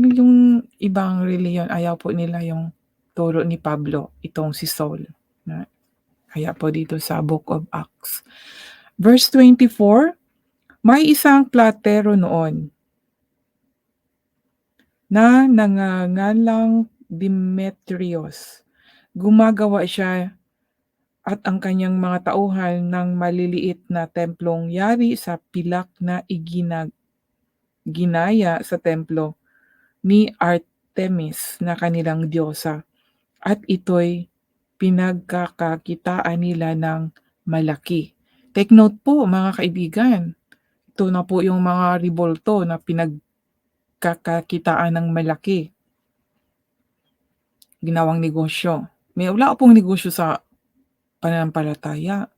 Yung ibang relihiyon ayaw po nila yung turo ni Pablo, itong si Saul na kaya po dito sa Book of Acts. Verse 24, may isang platero noon na nangangalang Demetrios. Gumagawa siya at ang kanyang mga tauhan ng maliliit na templong yari sa pilak na iginag ginaya sa templo ni Artemis na kanilang diyosa at ito'y pinagkakakitaan nila ng malaki. Take note po mga kaibigan, ito na po yung mga rebolto na pinagkakakitaan ng malaki. Ginawang negosyo. May wala pong negosyo sa pananampalataya.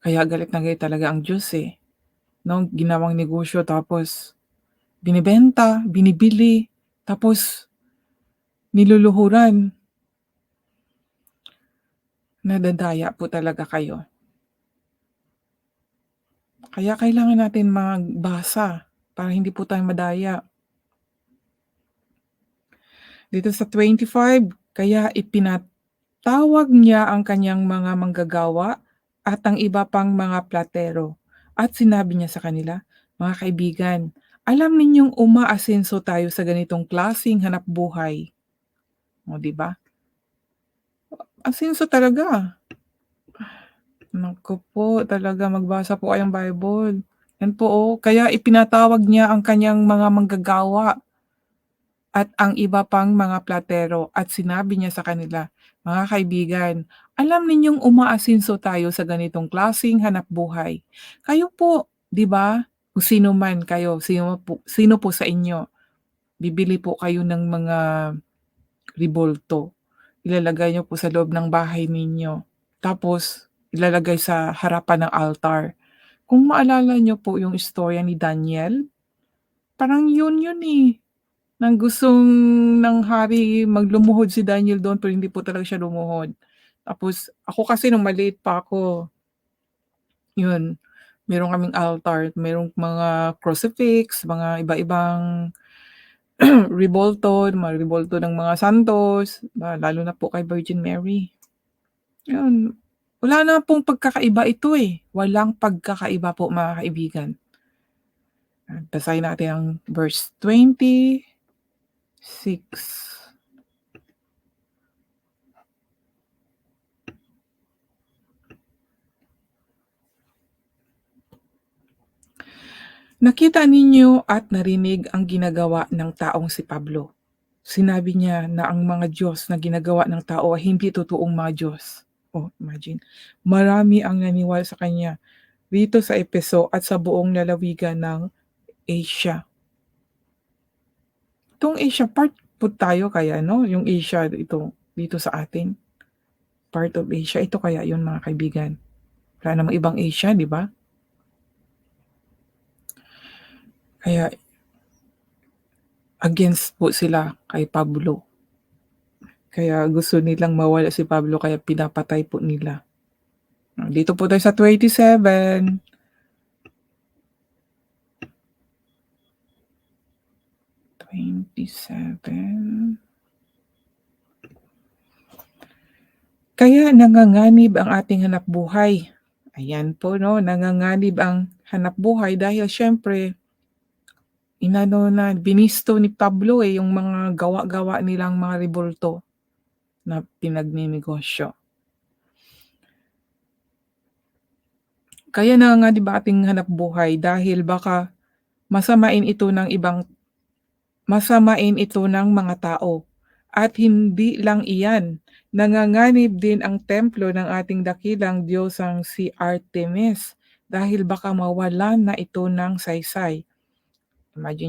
Kaya galit na galit talaga ang Diyos eh. No, ginawang negosyo tapos binibenta, binibili, tapos niluluhuran. Nadadaya po talaga kayo. Kaya kailangan natin magbasa para hindi po tayo madaya. Dito sa 25, kaya ipinatawag niya ang kanyang mga manggagawa at ang iba pang mga platero. At sinabi niya sa kanila, mga kaibigan, alam ninyong umaasenso tayo sa ganitong klasing hanap buhay. O, di ba? Asenso talaga. Naku po, talaga magbasa po kayong Bible. Yan po oh, kaya ipinatawag niya ang kanyang mga manggagawa at ang iba pang mga platero at sinabi niya sa kanila, mga kaibigan, alam ninyong umaasenso tayo sa ganitong klasing hanap buhay. Kayo po, di ba? Kung sino man kayo, sino po, sino po sa inyo, bibili po kayo ng mga ribolto. Ilalagay niyo po sa loob ng bahay ninyo. Tapos, ilalagay sa harapan ng altar. Kung maalala niyo po yung istorya ni Daniel, parang yun yun eh. Nang gustong ng hari maglumuhod si Daniel doon pero hindi po talaga siya lumuhod. Tapos ako kasi nung maliit pa ako, yun, meron kaming altar, merong mga crucifix, mga iba-ibang rebolto, mga rebolto ng mga santos, lalo na po kay Virgin Mary. Yun, wala na pong pagkakaiba ito eh. Walang pagkakaiba po mga kaibigan. Basahin natin ang verse 26. Nakita ninyo at narinig ang ginagawa ng taong si Pablo. Sinabi niya na ang mga Diyos na ginagawa ng tao ay hindi totoong mga Diyos. Oh, imagine. Marami ang naniwala sa kanya dito sa Epeso at sa buong lalawigan ng Asia. Itong Asia part po tayo kaya no, yung Asia ito dito sa atin. Part of Asia ito kaya yun mga kaibigan. Wala namang ibang Asia, di ba? Kaya against po sila kay Pablo. Kaya gusto nilang mawala si Pablo kaya pinapatay po nila. Dito po tayo sa 27. Twenty-seven. Kaya nanganganib ang ating hanap buhay. Ayan po no, nanganganib ang hanap buhay dahil syempre inano na binisto ni Pablo eh yung mga gawa-gawa nilang mga rebolto na pinagninegosyo. Kaya nanganganib ang ating hanap buhay dahil baka masamain ito ng ibang masamain ito ng mga tao. At hindi lang iyan, nanganganib din ang templo ng ating dakilang Diyosang si Artemis dahil baka mawalan na ito ng saysay. Imagine nyo